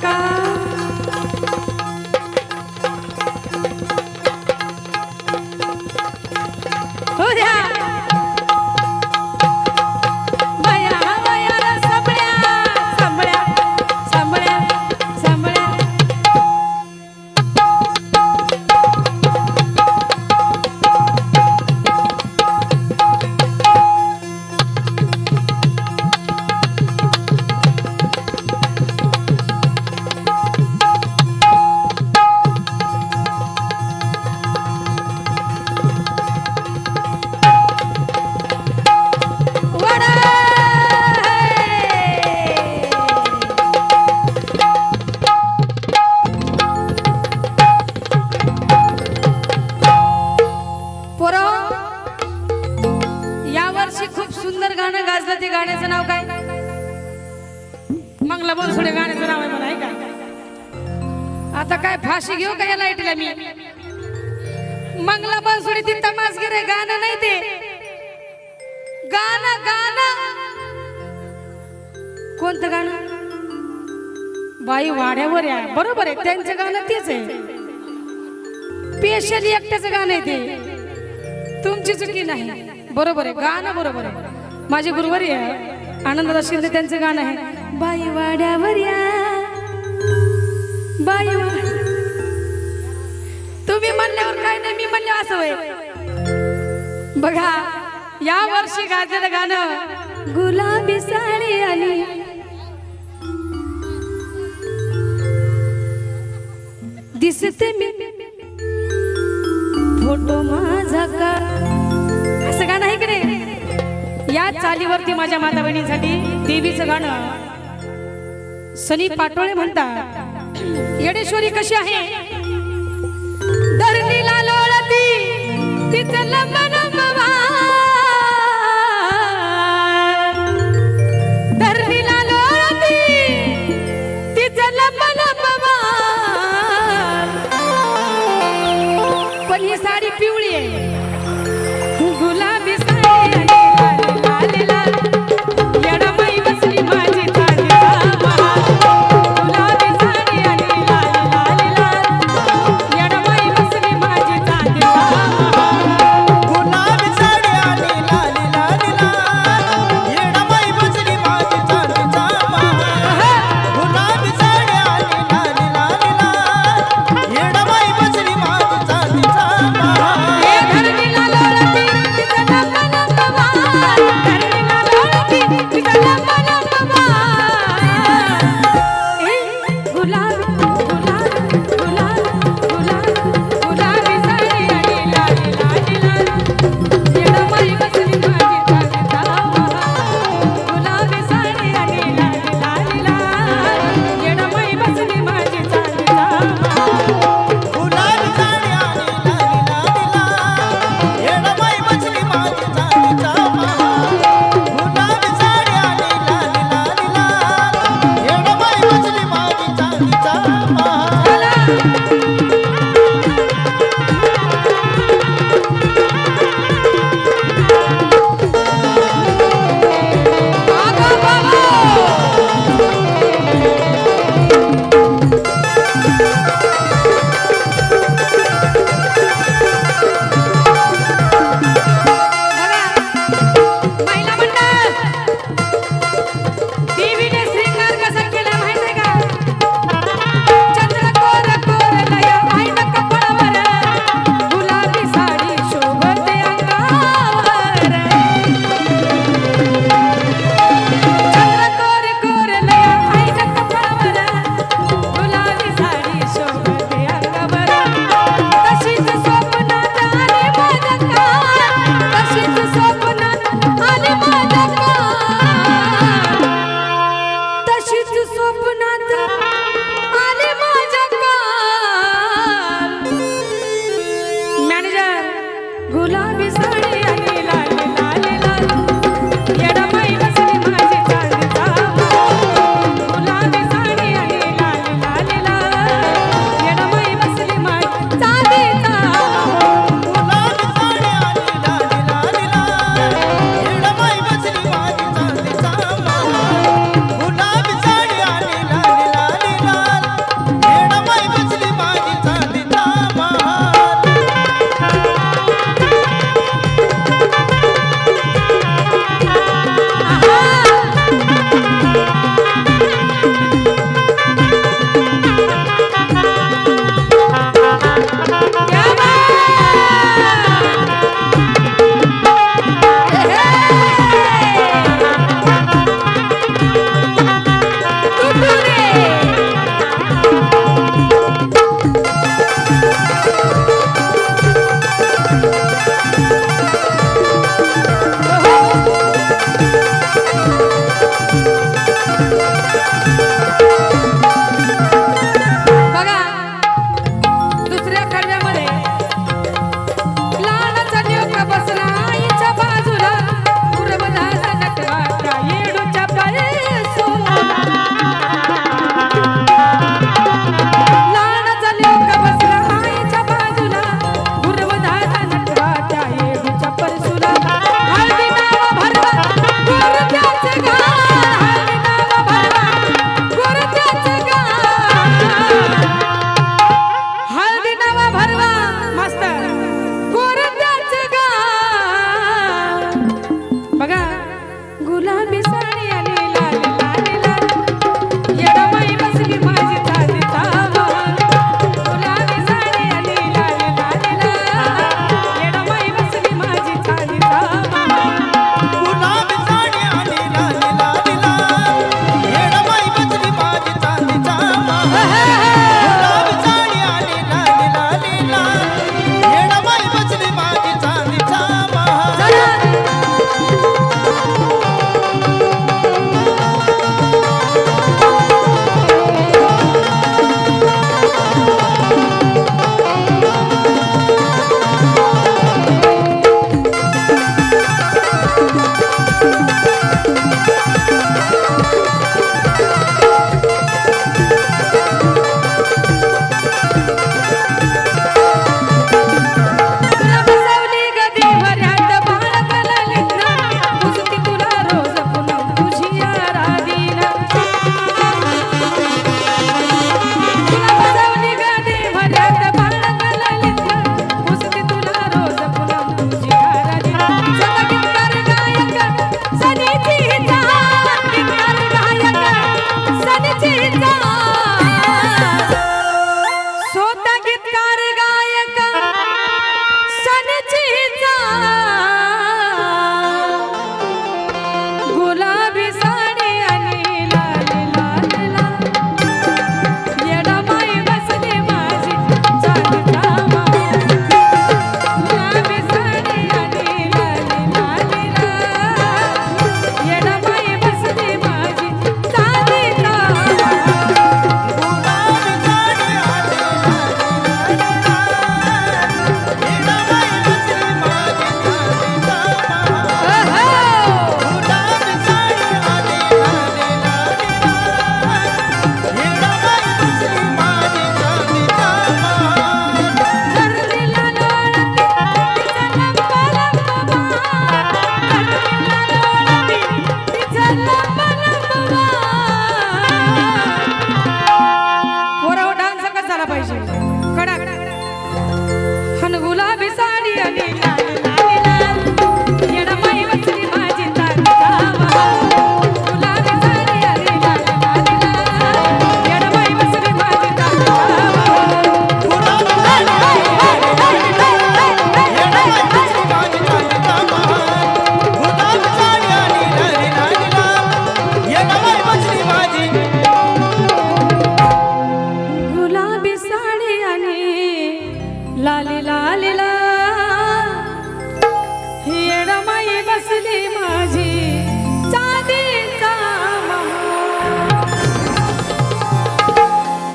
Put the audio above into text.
Пока-пока! गाणं गाजलं ते गाण्याचं नाव काय? मंगला बनसोडे गाण्याचं नाव आहे मला ऐका. का आता काय फाशी घेऊ का या लाईटीला मी? मंगला बनसुडे ती तमासगीर आहे गाणं नाही ते. गाणं गाणं. कोणतं गाणं? बाई वाड्यावर या. बरोबर आहे त्यांचं गाणं तेच आहे. स्पेशली एकट्याचं गाणं आहे ते. तुमची चुकी नाही. बरोबर आहे गाणं बरोबर आहे. माझे गुरुवर आहे आनंददा शिंदे त्यांचं गाणं आहे. बाई वाड्यावर या. बाई तुम्ही म्हणल्यावर काय नाही मी म्हणल्यावर असं होय. बघा या वर्षी गाजलेलं गाणं. गुलाबी साडी आली दिसते मी. फोटो माझा का? या चालीवरती माझ्या माता बहिणींसाठी देवीचं गाणं. सनी पाटोळे म्हणतात येडेश्वरी कशी आहे? गुलाल गुलाल i love is